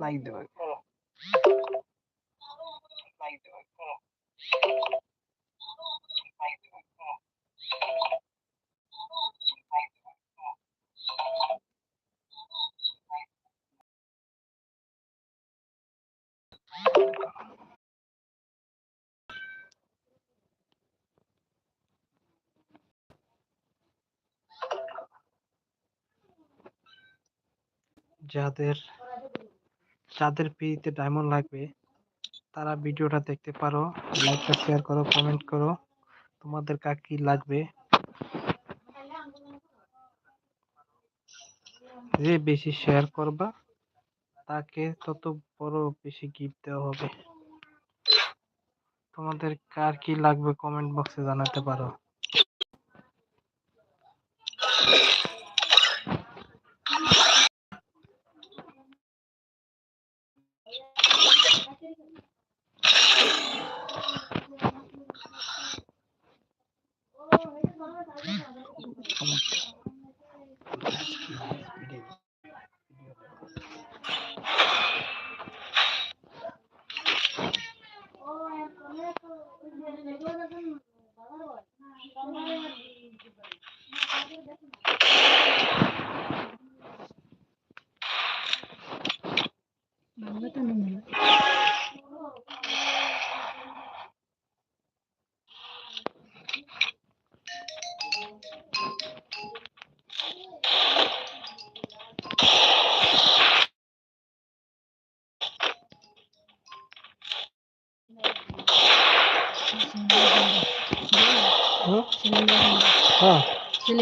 Like দেবে। যাদের যাদের পিতে ডায়মন্ড লাগবে, তারা ভিডিওটা দেখতে পারো লাইকটা শেয়ার করো কমেন্ট করো, তোমাদের কার কি লাগবে? যে বেশি শেয়ার করবা, তাকে তত বড় বেশি গিফট দেওয়া হবে। তোমাদের কার কি লাগবে কমেন্ট বক্সে জানাতে পারো। হুম?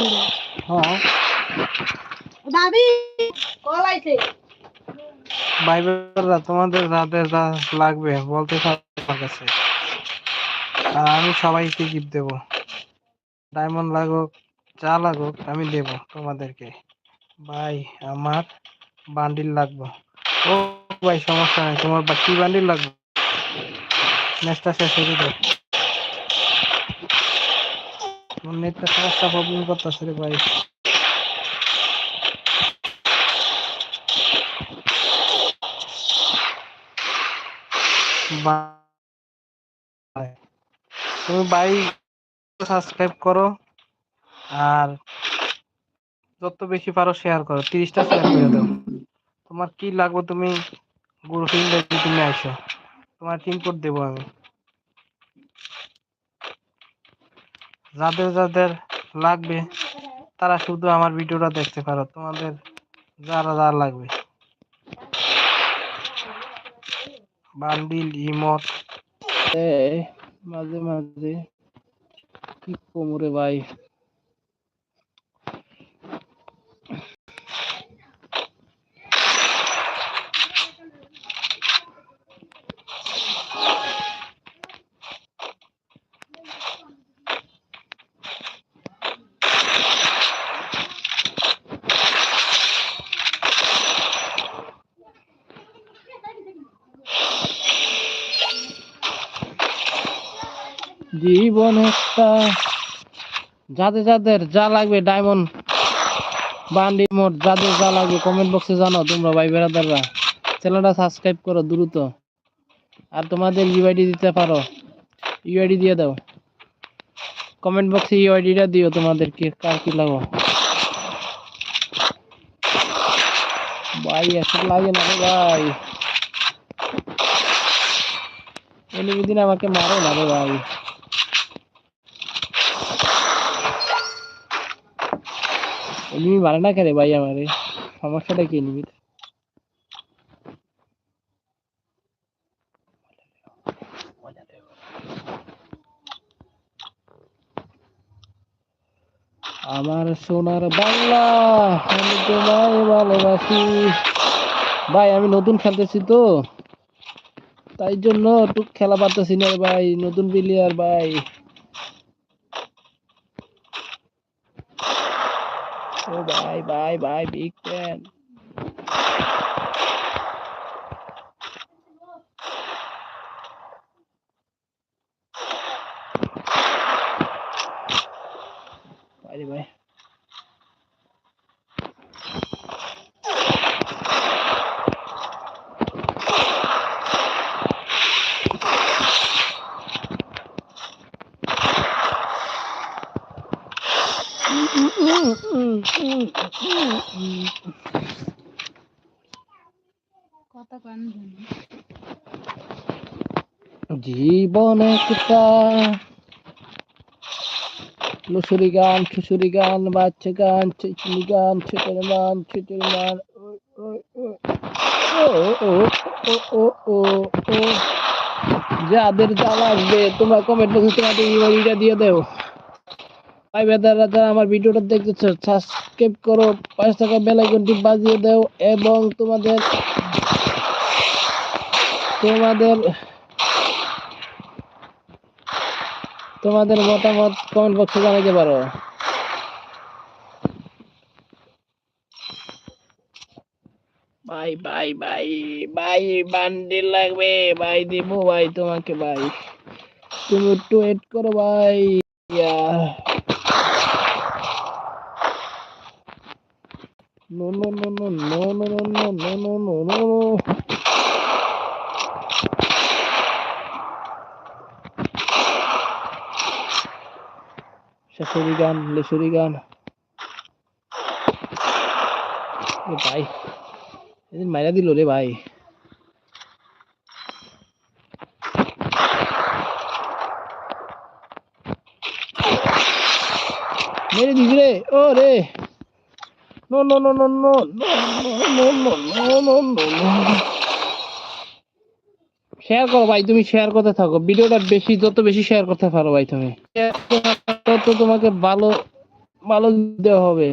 হ্যাঁ। তোমাদের যা লাগবে, বলতে কাছে। আর আমি সবাইকে গিফট দেবো। ডায়মন্ড লাগুক, যা লাগুক, আমি দেবো তোমাদেরকে। ভাই, আমার বান্ডিল লাগবে। ও ভাই, সমস্যা নাই। তোমার কি বান্ডিল লাগবে? নেটটা শেষ হয়ে যাবে ভাই। বাই তুমি বাই সাবস্ক্রাইব করো আর যত বেশি পারো শেয়ার করো, তিরিশটা শেয়ার করে দাও। তোমার কি লাগবে তুমি গ্রুপ তুমি আসো তোমার টিম কোড দেবো আমি। যাদের যাদের লাগবে, তারা শুধু আমার ভিডিওটা দেখতে পারো। তোমাদের যারা যারা লাগবে। Bundle, emote. মাঝে মাঝে। কি কোমরে ভাই? জীবন একটা যাদের যাদের যা লাগবে ডায়মন্ড বান্ডি মোট যাদের যা লাগবে কমেন্ট বক্সে জানাও তোমরা, ভাই বেড়াদাররা। চ্যানেলটা সাবস্ক্রাইব করো দ্রুত। আর তোমাদের ইউআইডি দিতে পারো। ইউআইডি দিয়ে দাও। কমেন্ট বক্সে ইউআইডিটা দিও তোমাদের তোমাদেরকে, কার কি লাগো ভাই, এসব লাগে না ভাই। এনিমি দিন আমাকে মারো না রে ভাই। মারে না ভাই আমারে? সমস্যাটা কি এনিমির আমার সোনার বাংলা, আমি তোমায় ভালোবাসি। ভাই, আমি নতুন খেলতেছি তো। তাই জন্য একটু খেলা পারতেছি না ভাই, নতুন প্লেয়ার ভাই। Oh bye, bye, bye, big fan. Bye, bye. জীবন একটা। লুসুরি গান খুসুরি গান, বাচ্চা গান চিচুনি গান ছেটের মান ছেটের মান যাদের যা লাগবে তোমরা কমেন্ট বক্সে তোমাদের ইমেলটা দিয়ে দেও। ভাই বেদারা, যারা আমার ভিডিওটা দেখতেছো সাবস্ক্রাইব করো পাঁচ টাকা বেল আইকনটি বাজিয়ে দাও, এবং তোমাদের তোমাদের তোমাদের মতামত কমেন্ট বক্সে জানাতে পারো। ভাই ভাই ভাই ভাই, বান্ডিল লাগবে, ভাই দিব ভাই তোমাকে, ভাই। তুমি একটু ওয়েট করো, ভাই, ইয়া। শাশুড়ি গান লেসুরি গান ভাই এদিন মাইরা দিল রে ভাই মেরে দিস রে ও রে no no no no no no no no no no no share করো ভাই তুমি শেয়ার করতে থাকো ভিডিওটা বেশি যত বেশি শেয়ার করতে পারো ভাই তুমি তো তোমাকে ভালো ভালো দিতে হবে।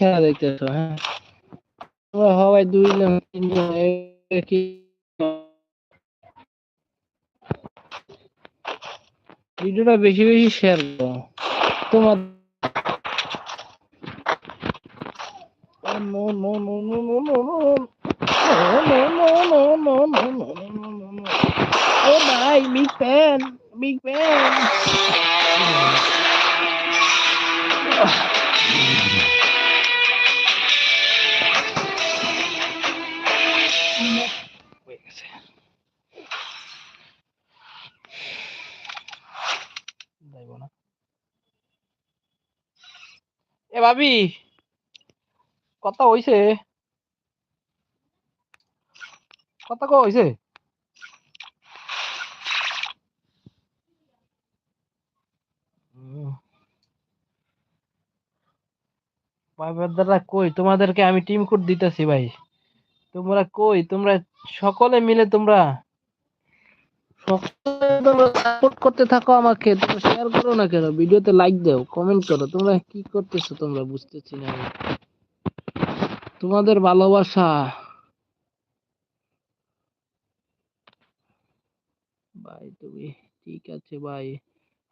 খেলা দেখতেছো হ্যাঁ? হওয়ায় দুই কি ভিডিওটা বেশি বেশি শেয়ার করো তোমার Yeah. ভাবি। কথা হইছে। কথা কো হইছে? দাদা কই? তোমাদেরকে আমি টিম কোড দিতেছি ভাই। তোমরা কই? তোমরা সকলে মিলে তোমরা সাপোর্ট করতে থাকো আমাকে, তোমরা শেয়ার করো না কেন? ভিডিওতে লাইক দাও কমেন্ট করো। তোমরা কি করতেছো তোমরা বুঝতেছি না তোমাদের ভালোবাসা। ভাই, তুমি ঠিক আছে ভাই।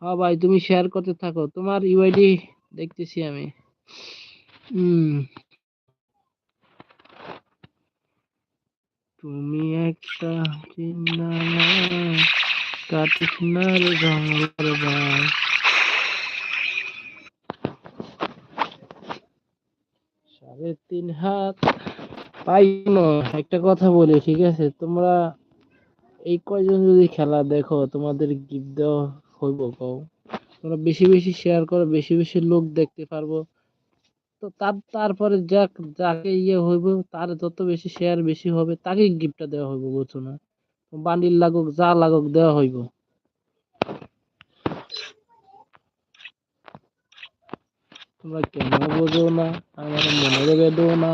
হ্যাঁ ভাই, তুমি শেয়ার করতে থাকো। তোমার ইউআইডি দেখতেছি আমি। হুম তুমি একটা চিন্তা না কাটিস না রে জঙ্গলের বাস। সাড়ে তিন হাত। পাই একটা কথা বলি, ঠিক আছে? তোমরা এই কয়জন যদি খেলা দেখো, তোমাদের গিফট দেওয়া হইব, কও। তোমরা বেশি বেশি শেয়ার করো, বেশি বেশি লোক দেখতে পারব। তো তার, তারপরে যাক, যাকে ইয়ে হইব, তার যত বেশি শেয়ার বেশি হবে তাকে গিফটটা দেওয়া হইব বুঝছ না বান্ডিল লাগুক, যা লাগুক দেওয়া হইব। তোমরা কেন বোঝো না, আমার মনে বেদো না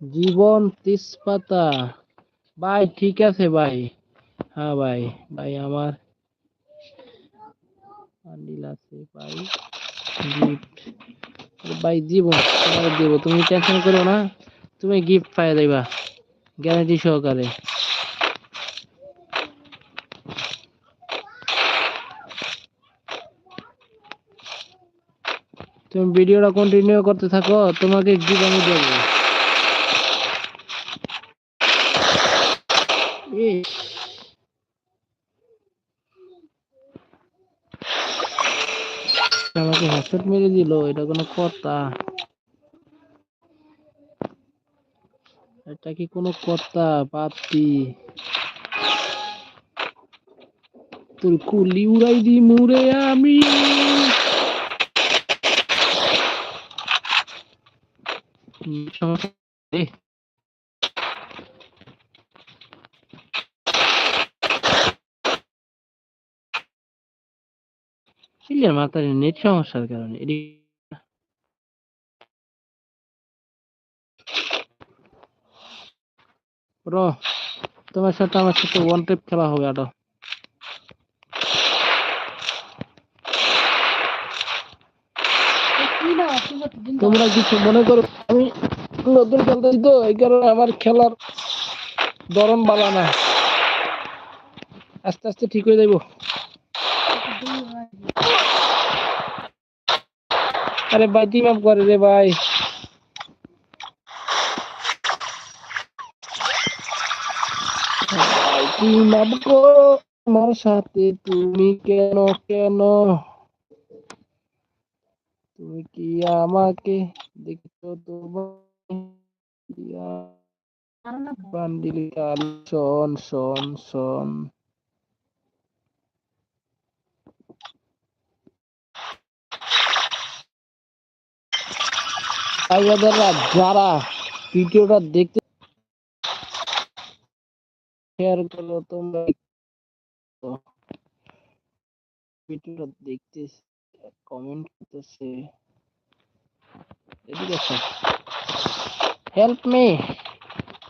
জীবন তেজপাতা। ভাই, ঠিক আছে ভাই। হ্যাঁ ভাই ভাই আমার আছে ভাই। ভাই জীবন তোমার দেবো। তুমি টেনশন করো না। তুমি গিফট পাই যাইবা গ্যারান্টি সহকারে। তুমি ভিডিওটা কন্টিনিউ করতে থাকো, তোমাকে গিফট আমি দেবো। আমাকে হেডশট মেরে দিল, এটা কোনো কথা। এটা কি কোনো কথা পাতি তোর কুলি উড়াই দি মুড়ে আমি। নেই। সিলিয়ার মাথার নেট সমস্যার কারণে এটি তোমার সাথে আমার সাথে ওয়ান টেপ খেলা হবে আরও তোমরা কিছু মনে করো আমি নতুন খেলতেছি তো এই কারণে আমার খেলার ধরন বালা না আস্তে আস্তে ঠিক হয়ে যাইব আরে ভাই টিম আপ করে রে ভাই। টিম আপ করো? আমার সাথে তুমি কেন কেন? তুমি কি আমাকে দেখছ তোমার বান্ডিল কাল শোন শোন শোন। যারা ভিডিওটা দেখতে শেয়ার করো তোমরা ভিডিওটা দেখতে কমেন্ট করতেছে। এদিকে হেল্প মি